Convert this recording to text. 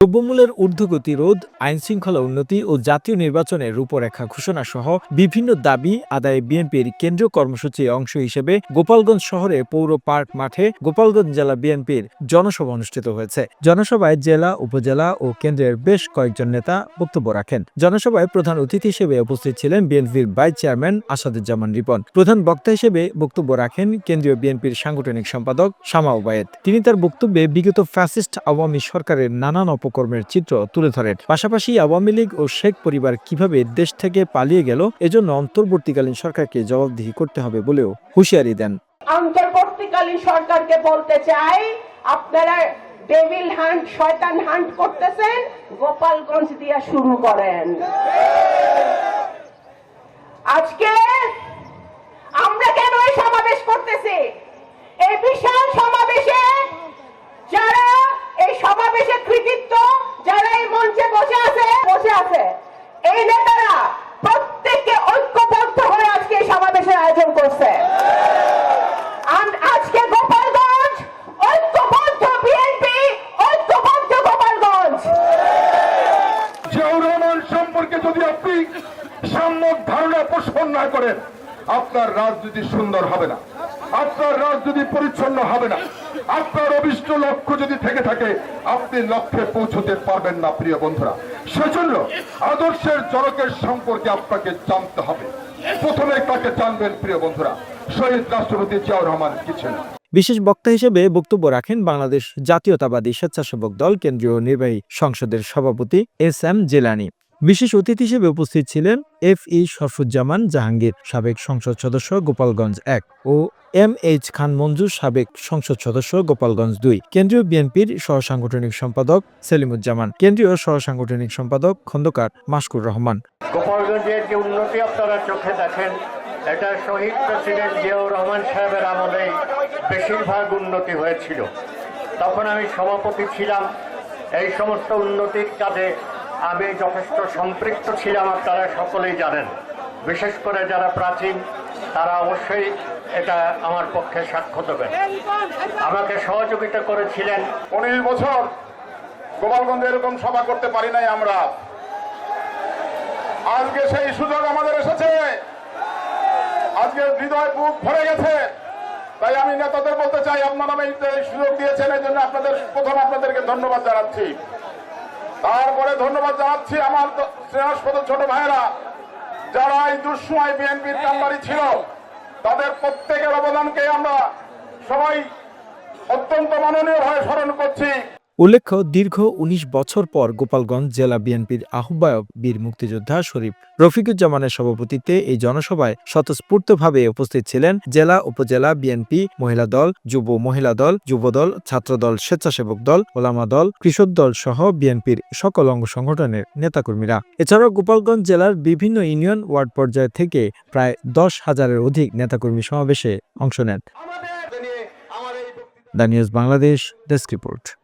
দ্রব্যমূল্যের ঊর্ধ্বগতি রোধ আইন শৃঙ্খলা উন্নতি ও জাতীয় নির্বাচনের রূপরেখা ঘোষণা সহ বিভিন্ন দাবি আদায়ে বিএনপির কেন্দ্রীয় কর্মসূচির অংশ হিসেবে গোপালগঞ্জ শহরে পৌর পার্ক মাঠে গোপালগঞ্জ জেলা বিএনপির জনসভা অনুষ্ঠিত হয়েছে। জনসভায় জেলা, উপজেলা ও কেন্দ্রের বেশ কয়েকজন নেতা বক্তব্য রাখেন। জনসভায় প্রধান অতিথি হিসেবে উপস্থিত ছিলেন বিএনপির ভাইস চেয়ারম্যান আসাদুজ্জামান রিপন। প্রধান বক্তা হিসেবে বক্তব্য রাখেন কেন্দ্রীয় বিএনপির সাংগঠনিক সম্পাদক শামা ওবায়েদ। তিনি তার বক্তব্যে বিগত ফ্যাসিস্ট আওয়ামী সরকারের নানান অপকর্মের চিত্র তুলে ধরেন। পাশাপাশি আওয়ামী লীগ ও শেখ পরিবার কীভাবে দেশ থেকে পালিয়ে গেল, এজন্য অন্তর্বর্তীকালীন সরকারকে জবাবদিহি করতে হবে বলেও হুঁশিয়ারি দেন। অন্তর্বর্তীকালীন সরকারকে বলতে চাই, আপনারা ডেভিল হান্ট শয়তান হান্ট করতেছেন, গোপালগঞ্জ দিয়ে শুরু করেন। আজকে আমরা কেন এই সমাবেশ করতেছি? এই বিশাল সমাবেশে যারা এই সমাবেশে কৃতিত্ব যারা এই মঞ্চে বসে আছে বসে আছে এই নেতারা প্রত্যেককে ঐক্যবদ্ধ হয়ে আজকে এই সমাবেশের আয়োজন করছে আম- আজকে গোপালগঞ্জ ঐক্যবদ্ধ বিএনপি ঐক্যবদ্ধ গোপালগঞ্জ জিয়াউর রহমান সম্পর্কে যদি আপনি সম্যক ধারণা পোষণ না করেন, আপনার রাজনীতি সুন্দর হবে না। আপনার রাজনীতি পরিচ্ছন্ন হবে না। আপনার অভিষ্ট লক্ষ্য যদি থেকে থাকে, আপনি লক্ষ্যে পৌঁছতে পারবেন না, প্রিয় বন্ধুরা। সেজন্য আদর্শের জনকের সম্পর্কে আপনাকে জানতে হবে। প্রথমে তাকে জানবেন, প্রিয় বন্ধুরা, শহীদ রাষ্ট্রপতি জিয়াউর রহমান কি ছিলেন? বিশেষ বক্তা হিসেবে বক্তব্য রাখেন বাংলাদেশ জাতীয়তাবাদী স্বেচ্ছাসেবক দল কেন্দ্রীয় নির্বাহী সংসদের সভাপতি এস এম জেলানি। বিশেষ অতিথি হিসেবে উপস্থিত ছিলেন এফ ই শরফুজ্জামান জাহাঙ্গীর, সাবেক সংসদ সদস্য গোপালগঞ্জ এক ও এম এইচ খান মঞ্জু, সাবেক সংসদ সদস্য গোপালগঞ্জ দুই। কেন্দ্রীয় বিএনপির সহসাংগঠনিক সম্পাদক সেলিমুজ্জামান, কেন্দ্রীয় সহসাংগঠনিক সম্পাদক খন্দকার মাসকুর রহমান। গোপালগঞ্জের যে উন্নতি আপনারা চোখে দেখেন, এটা শহীদ প্রেসিডেন্ট জিয়াউর রহমান সাহেবের আমলে বেশিরভাগ উন্নতি হয়েছিল। তখন আমি সভাপতি ছিলাম, এই সমস্ত উন্নতির কাজে আমি যথেষ্ট সম্পৃক্ত ছিলাম আপনারা সকলেই জানেন। বিশেষ করে যারা প্রাচীন, তারা অবশ্যই এটা আমার পক্ষে সাক্ষ্য দেবেন। আমাকে সহযোগিতা করেছিলেন। উনিশ বছর গোপালগঞ্জে এরকম সভা করতে পারি নাই আমরা। আজকে সেই সুযোগ আমাদের এসেছে। আজকে হৃদয় বুক ভরে গেছে। তাই আমি নেতাদের বলতে চাই, আপনারা এই সুযোগ দিয়েছেন এই জন্য আপনাদের প্রথম আপনাদেরকে ধন্যবাদ জানাচ্ছি। তারপরে ধন্যবাদ জানাচ্ছি আমার শ্রেয়াস্পদ ছোট ভাইরা যারা এই দুঃসময় বিএনপির কাম্বারি ছিল, তাদের প্রত্যেকের অবদানকে আমরা সবাই অত্যন্ত মাননীয় ভাবে স্মরণ করছি। উল্লেখ্য দীর্ঘ ১৯ বছর পর গোপালগঞ্জ জেলা বিএনপির আহ্বায়ক বীর মুক্তিযোদ্ধা শরীফ রফিকুজ্জামানের সভাপতিত্বে এই জনসভায় স্বতঃস্ফূর্তভাবে উপস্থিত ছিলেন জেলা উপজেলা বিএনপি মহিলা দল যুব মহিলা দল যুবদল ছাত্রদল স্বেচ্ছাসেবক দল ওলামা দল কৃষক দল সহ বিএনপির সকল অঙ্গ সংগঠনের নেতাকর্মীরা। এছাড়াও গোপালগঞ্জ জেলার বিভিন্ন ইউনিয়ন ওয়ার্ড পর্যায় থেকে প্রায় দশ হাজারের অধিক নেতাকর্মী সমাবেশে অংশ নেন। The news Bangladesh desk report.